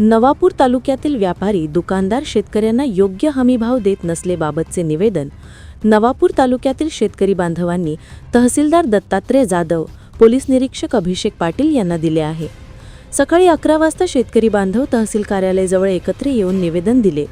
नवापूर तालुक्यातील व्यापारी दुकानदार शेतकऱ्यांना योग्य हमीभाव देत नसलेबाबतचे निवेदन नवापूर तालुक्यातील शेतकरी बांधवांनी तहसीलदार दत्तात्रय जाधव पोलीस निरीक्षक अभिषेक पाटील यांना दिले आहे. सकाळी अकरा वाजता शेतकरी बांधव तहसील कार्यालयाजवळ एकत्र येऊन निवेदन दिले.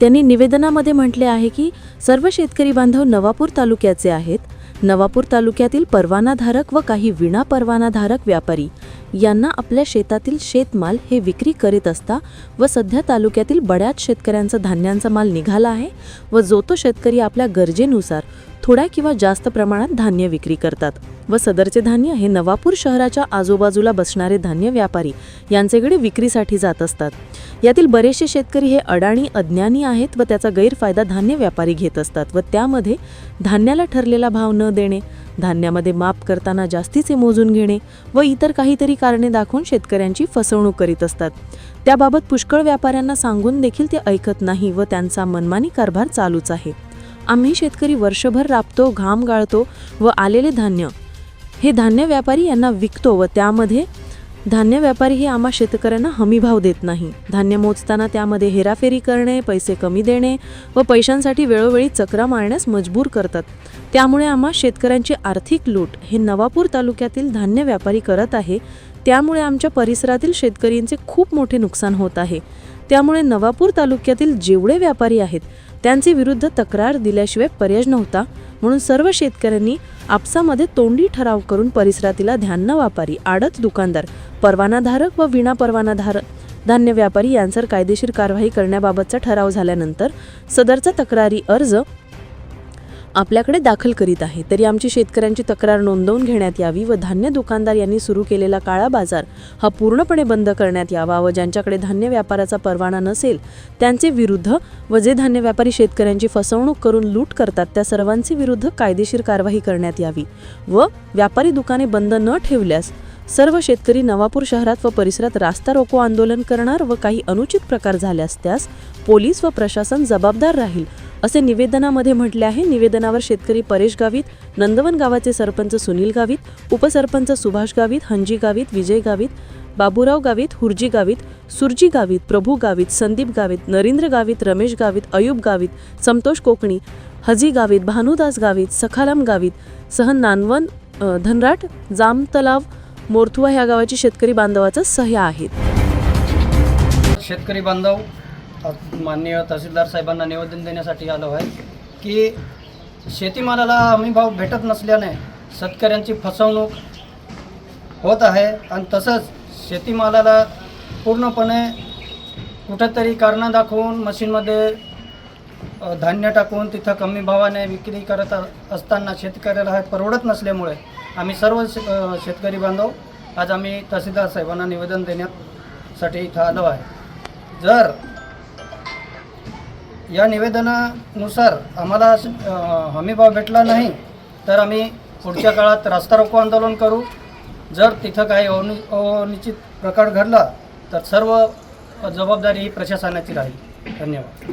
त्यांनी निवेदनामध्ये म्हटले आहे की सर्व शेतकरी बांधव नवापूर तालुक्याचे आहेत. नवापूर तालुक्यातील परवानाधारक व काही विना परवानाधारक व्यापारी यांना आपल्या शेतातील शेतमाल हे विक्री करीत असता व सध्या तालुक्यातील बऱ्याच शेतकऱ्यांचा धान्यांचा माल निघाला आहे व जो तो शेतकरी आपल्या गरजेनुसार थोड्या किंवा जास्त प्रमाणात धान्य विक्री करतात. व सदरचे धान्य हे नवापूर शहराच्या आजूबाजूला बसणारे धान्य व्यापारी यांचेकडे विक्रीसाठी जात असतात. यातील बरेचसे शेतकरी हे अडाणी अज्ञानी आहेत व त्याचा गैरफायदा धान्य व्यापारी घेत असतात व त्यामध्ये धान्याला ठरलेला भाव न देणे धान्यामध्ये माप करताना जास्तीचे मोजून घेणे व इतर काहीतरी कारणे दाखवून शेतकऱ्यांची फसवणूक करीत असतात. त्याबाबत पुष्कळ व्यापाऱ्यांना सांगून देखील ते ऐकत नाही व त्यांचा मनमानी कारभार चालूच आहे. आम्ही शेतकरी वर्षभर राबतो घाम गाळतो व आलेले धान्य हे धान्य व्यापारी यांना विकतो व त्यामध्ये धान्य व्यापारी हे आम्हा शेतकऱ्यांना हमीभाव देत नाही. धान्य मोजताना त्यामध्ये हेराफेरी करणे पैसे कमी देणे व पैशांसाठी वेळोवेळी चक्रा मारण्यास मजबूर करतात. त्यामुळे आम्हा शेतकऱ्यांची आर्थिक लूट हे नवापूर तालुक्यातील धान्य व्यापारी करत आहे त्यामुळे आमच्या परिसरातील शेतकऱ्यांचे खूप मोठे नुकसान होत आहे. त्यामुळे नवापूर तालुक्यातील जेवढे व्यापारी आहेत त्यांचे विरुद्ध तक्रार दिल्याशिवाय पर्याय नव्हता. म्हणून सर्व शेतकऱ्यांनी आपसामध्ये तोंडी ठराव करून परिसरातील ध्यान व्यापारी आडत दुकानदार परवानाधारक व विना परवानाधारक धान्य व्यापारी यांसर कायदेशीर कारवाई करण्याबाबतचा ठराव झाल्यानंतर सदरचा तक्रारी अर्ज आपल्याकडे दाखल करीत आहे. तरी आमची शेतकऱ्यांची तक्रार नोंदवून घेण्यात यावी व धान्य दुकानदार यांनी सुरू केलेला काळा बाजार हा पूर्णपणे बंद करण्यात यावा व ज्यांच्याकडे धान्य व्यापाराचा परवाना नसेल त्यांचे विरुद्ध व जे धान्य व्यापारी शेतकऱ्यांची फसवणूक करून लूट करतात त्या सर्वांचे विरुद्ध कायदेशीर कारवाई करण्यात यावी व व्यापारी दुकाने बंद न ठेवल्यास सर्व शेतकरी नवापूर शहरात व परिसरात रास्ता रोको आंदोलन करणार व काही अनुचित प्रकार झाल्यास त्यास पोलीस व प्रशासन जबाबदार राहील असे निवेदनामध्ये म्हटले आहे. निवेदनावर शेतकरी परेश गावित नंदवन गावाचे सरपंच सुनील गावित उपसरपंच सुभाष गावित हंजी गावित विजय गावित बाबूराव गावित हुर्जी गावित सुरजी गावित प्रभू गावित संदीप गावित नरेंद्र गावित रमेश गावित अयूब गावित संतोष कोकणी हजी गावित भानुदास गावित सखाराम गावित सह नानवन धनराट जाम तलाव मोरथुवा ह्या गावाची शेतकरी बांधवाचा सह्या आहेत. शेतकरी बांधव माननीय तहसीलदार साहेबांना निवेदन देण्यासाठी आलो आहे की शेतीमालाला हमी भाव भेटत नसल्याने शेतकऱ्यांची फसवणूक होत आहे आणि तसंच शेतीमालाला पूर्णपणे कुठंतरी कारणं दाखवून मशीनमध्ये धान्य टाकून तिथं कमी भावाने विक्री करत असताना शेतकऱ्याला हे परवडत नसल्यामुळे आम्ही सर्व शे- शेतकरी बांधव आज आम्ही तहसीलदार साहेबांना निवेदन देण्यासाठी इथं आलो आहे. जर या निवेदनानुसार आम्हाला हमीभाव भेटला नाही तर आम्ही पुढच्या काळात रास्ता रोको आंदोलन करू. जर तिथं काही अवनि अनिश्चित प्रकार घडला तर सर्व जबाबदारी ही प्रशासनाची राहील. धन्यवाद.